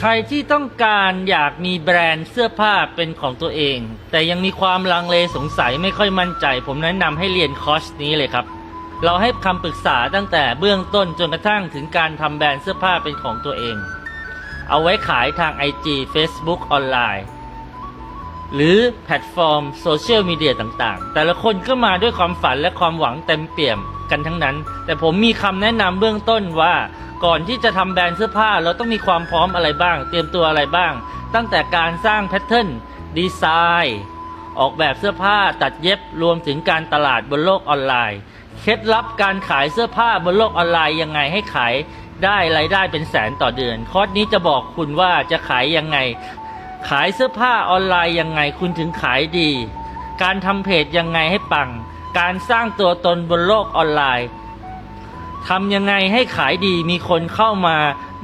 ใครที่ต้องการอยากมีแบรนด์เสื้อผ้าเป็นของตัวเอง แต่ยังมีความลังเลสงสัยไม่ค่อยมั่นใจ ผมแนะนำให้เรียนคอร์สนี้เลยครับ เราให้คำปรึกษาตั้งแต่เบื้องต้นจนกระทั่งถึงการทำแบรนด์เสื้อผ้าเป็นของตัวเอง เอาไว้ขายทาง IG Facebook ออนไลน์หรือแพลตฟอร์มโซเชียลมีเดียต่างๆ แต่ละคนก็มาด้วยความฝันและความหวังเต็มเปี่ยมกันทั้งนั้น แต่ผมมีคำแนะนำเบื้องต้นว่า ก่อนที่จะทำแบรนด์เสื้อผ้าเราต้องมีความพร้อมอะไรบ้าง เตรียมตัวอะไรบ้าง ตั้งแต่การสร้างแพทเทิร์นดีไซน์ออกแบบเสื้อผ้าตัดเย็บรวมถึงการตลาดบนโลกออนไลน์ เคล็ดลับการขายเสื้อผ้าบนโลกออนไลน์ยังไงให้ขายได้รายได้เป็นแสนต่อเดือน คอร์สนี้จะบอกคุณว่าจะขายยังไง ขายเสื้อผ้าออนไลน์ยังไงคุณถึงขายดี การทำเพจยังไงให้ปัง การสร้างตัวตนบนโลกออนไลน์ ทำยังไงให้ขายดีมีคนเข้ามา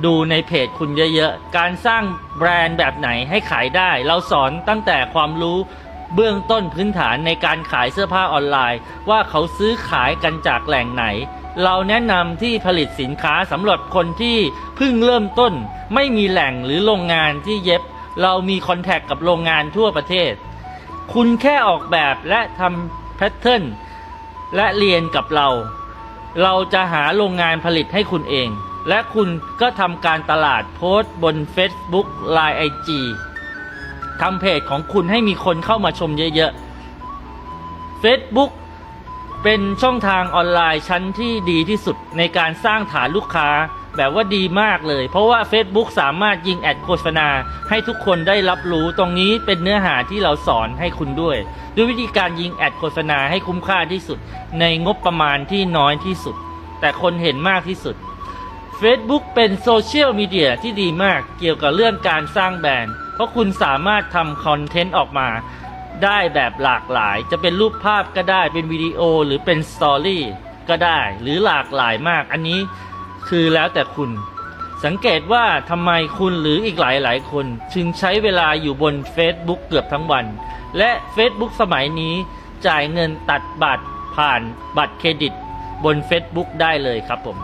ดูในเพจคุณเยอะๆ การสร้างแบรนด์แบบไหนให้ขายได้ เราสอนตั้งแต่ความรู้เบื้องต้นพื้นฐานในการขายเสื้อผ้าออนไลน์ ว่าเขาซื้อขายกันจากแหล่งไหน เราแนะนำที่ผลิตสินค้าสำหรับคนที่เพิ่งเริ่มต้น ไม่มีแหล่งหรือโรงงานที่เย็บ เรามีคอนแทคกับโรงงานทั่วประเทศ คุณแค่ออกแบบและทำแพทเทิร์นและเรียนกับเรา เราจะหาโรงงานผลิตให้คุณเอง และคุณก็ทำการตลาดโพสต์บน Facebook Line IG ทำเพจของคุณให้มีคนเข้ามาชมเยอะๆ Facebook เป็นช่องทางออนไลน์ชั้นที่ดีที่สุดในการสร้างฐานลูกค้า แบบว่าดีมากเลย เพราะว่า Facebook สามารถยิงแอดโฆษณา ให้ทุกคนได้รับรู้ตรงนี้เป็นเนื้อหาที่เราสอนให้คุณด้วย ด้วยวิธีการยิงแอดโฆษณาให้คุ้มค่าที่สุด ในงบประมาณที่น้อยที่สุด แต่คนเห็นมากที่สุด Facebook เป็นโซเชียลมีเดียที่ดีมากเกี่ยวกับเรื่องการสร้างแบรนด์ เพราะคุณสามารถทำคอนเทนต์ออกมา ได้แบบหลากหลาย จะเป็นรูปภาพก็ได้เป็นวิดีโอหรือเป็นสตอรี่ก็ได้ หรือหลากหลายมากอันนี้ คือแล้วแต่คุณ สังเกตว่าทำไมคุณหรืออีกหลายหลายคน จึงใช้เวลาอยู่บน Facebook เกือบทั้งวัน และ Facebook สมัยนี้จ่ายเงินตัดบัตรผ่านบัตรเครดิตบน Facebook ได้เลยครับผม